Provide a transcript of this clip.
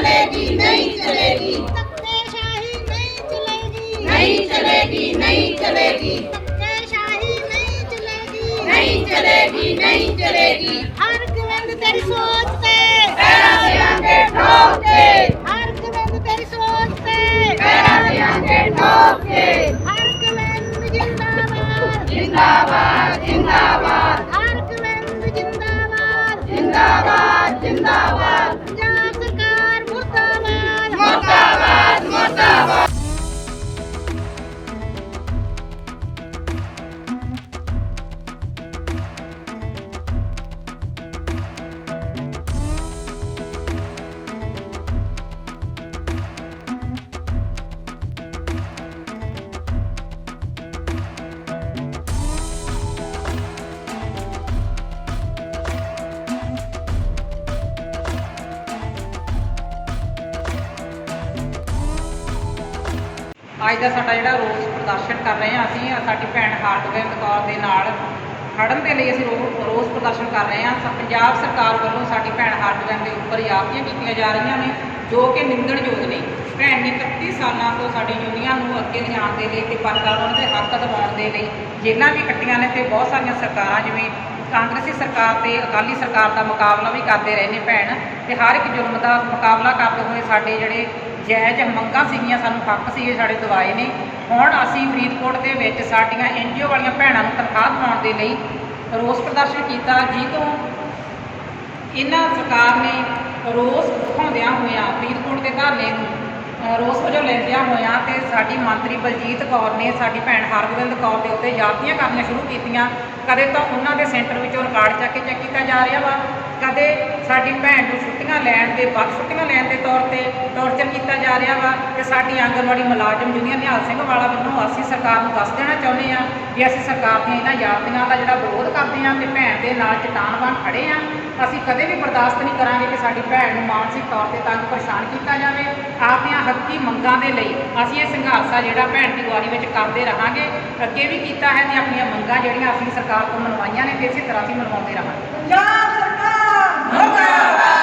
चलेगी नहीं चलेगी शाही नहीं चलेगी नहीं चलेगी नहीं चलेगी शाही नहीं चलेगी नहीं चलेगी नहीं चलेगी हर ग्रंथ तेरी सोच पे पैरा दे आगे ठोक दे हर ग्रंथ तेरी सोच पे पैरा दे आगे ठोक दे हर ग्रंथ जिंदाबाद जिंदाबाद ਅੱਜ ਦਾ ਸਾਡਾ ਜਿਹੜਾ ਰੋਸ ਪ੍ਰਦਰਸ਼ਨ ਕਰ ਰਹੇ ਹਾਂ ਅਸੀਂ ਸਾਡੀ ਭੈਣ ਹਰਗੋਬਿੰਦ ਕੌਰ ਦੇ ਨਾਲ ਖੜਨ ਦੇ ਲਈ ਅਸੀਂ ਰੋ- ਰੋਸ ਪ੍ਰਦਰਸ਼ਨ ਕਰ ਰਹੇ ਹਾਂ। ਪੰਜਾਬ ਸਰਕਾਰ ਵੱਲੋਂ ਸਾਡੀ ਭੈਣ ਹਰਗੋਬਿੰਦ ਦੇ ਉੱਪਰ ਜਾਪੀਆਂ ਕੀਤੀਆਂ ਜਾ ਰਹੀਆਂ ਨੇ, ਜੋ ਕਿ ਨਿੰਦਣਯੋਗ ਨੇ। ਭੈਣ ਨੇ 31 ਸਾਲਾਂ ਤੋਂ ਸਾਡੀ ਯੂਨੀਅਨ ਨੂੰ ਅੱਗੇ ਲਿਜਾਣ ਦੇ ਲਈ ਤੇ ਪਰਦਾ ਉਹਨਾਂ ਦੇ ਹੱਕ ਦਿਵਾਉਣ ਦੇ ਲਈ ਜੇਲ੍ਹਾਂ ਵੀ ਕੱਟੀਆਂ ਨੇ ਤੇ ਬਹੁਤ ਸਾਰੀਆਂ ਸਰਕਾਰਾਂ, ਜਿਵੇਂ ਕਾਂਗਰਸੀ ਸਰਕਾਰ ਤੇ ਅਕਾਲੀ ਸਰਕਾਰ ਦਾ ਮੁਕਾਬਲਾ ਵੀ ਕਰਦੇ ਰਹੇ ਨੇ ਭੈਣ ਤੇ ਹਰ ਇੱਕ ਜ਼ੁਲਮ ਦਾ ਮੁਕਾਬਲਾ ਕਰਦੇ ਹੋਏ ਸਾਡੇ ਜਿਹੜੇ ਜਾਇਜ਼ ਮੰਗਾਂ ਸੀਗੀਆਂ, ਸਾਨੂੰ ਹੱਕ ਸੀਗੇ ਸਾਡੇ ਦਵਾਏ ਨੇ। ਹੁਣ ਅਸੀਂ ਫਰੀਦਕੋਟ ਦੇ ਵਿੱਚ ਸਾਡੀਆਂ ਐਨਜੀਓ ਵਾਲੀਆਂ ਭੈਣਾਂ ਨੂੰ ਤਨਖਾਹ ਦਿਵਾਉਣ ਦੇ ਲਈ ਰੋਸ ਪ੍ਰਦਰਸ਼ਨ ਕੀਤਾ। ਜੀ ਤੋਂ ਇਹਨਾਂ ਸਰਕਾਰ ਨੇ ਰੋਸ ਦਿਖਾਉਂਦਿਆਂ ਹੋਇਆਂ ਫਰੀਦਕੋਟ ਦੇ ਧਰਨੇ ਨੂੰ ਰੋਸ ਵਜੋਂ ਲੈਂਦਿਆਂ ਹੋਇਆਂ ਤੇ ਸਾਡੀ ਮੰਤਰੀ ਬਲਜੀਤ ਕੌਰ ਨੇ ਸਾਡੀ ਭੈਣ ਹਰਗੋਬਿੰਦ ਕੌਰ ਦੇ ਉੱਤੇ ਜਾਤੀਆਂ ਕਰਨੀਆਂ ਸ਼ੁਰੂ ਕੀਤੀਆਂ। ਕਦੇ ਤਾਂ ਉਹਨਾਂ ਦੇ ਸੈਂਟਰ ਵਿੱਚੋਂ ਰਿਕਾਰਡ ਚੱਕ ਕੇ ਚੈੱਕ ਕੀਤਾ ਜਾ ਰਿਹਾ ਵਾ। ਕਦੇ ਸਾਡੀ ਭੈਣ ਨੂੰ ਛੁੱਟੀਆਂ ਲੈਣ ਦੇ ਵੱਧ ਛੁੱਟੀਆਂ ਲੈਣ ਦੇ ਤੌਰ ਤੇ ਟੌਰਚਰ ਕੀਤਾ ਜਾ ਰਿਹਾ ਵਾ ਤੇ ਸਾਡੀ ਆਂਗਨਵਾੜੀ ਮੁਲਾਜ਼ਮ ਯੂਨੀਅਨ ਨਿਹਾਲ ਸਿੰਘ ਵਾਲਾ ਵੱਲੋਂ ਅਸੀਂ ਸਰਕਾਰ ਨੂੰ ਦੱਸ ਦੇਣਾ ਚਾਹੁੰਦੇ ਆ ਵੀ ਅਸੀਂ ਸਰਕਾਰ ਦੀਆਂ ਇਹਨਾਂ ਜਾਤੀਆਂ ਦਾ ਜਿਹੜਾ ਵਿਰੋਧ ਕਰਦੇ ਆ ਤੇ ਭੈਣ ਦੇ ਨਾਲ ਚਟਾਨ ਬਣ ਖੜੇ ਆ ਅਸੀਂ ਕਦੇ ਵੀ ਬਰਦਾਸ਼ਤ ਨਹੀਂ ਕਰਾਂਗੇ ਕਿ ਸਾਡੀ ਭੈਣ ਨੂੰ ਮਾਨਸਿਕ ਤੌਰ ਤੇ ਤੰਗ ਪਰੇਸ਼ਾਨ ਕੀਤਾ ਜਾਵੇ। ਆਪਣੀਆਂ ਹੱਕੀ ਮੰਗਾਂ ਦੇ ਲਈ ਅਸੀਂ ਇਹ ਸੰਘਰਸ਼ ਆ ਜਿਹੜਾ ਭੈਣ ਦੀ ਗਵਾਹੀ ਵਿੱਚ ਕਰਦੇ ਰਹਾਂਗੇ। ਅੱਗੇ ਵੀ ਕੀਤਾ ਹੈ ਤੇ ਆਪਣੀਆਂ ਮੰਗਾਂ ਜਿਹੜੀਆਂ ਅਸੀਂ ਸਰਕਾਰ ਤੋਂ ਮਨਵਾਈਆਂ ਨੇ ਇਸੇ ਤਰ੍ਹਾਂ ਅਸੀਂ ਮਨਵਾਉਂਦੇ ਰਹਾਂਗੇ। ਪੰਜਾਬ ਸਰਕਾਰ! ਮੁਰਦਾਬਾਦ!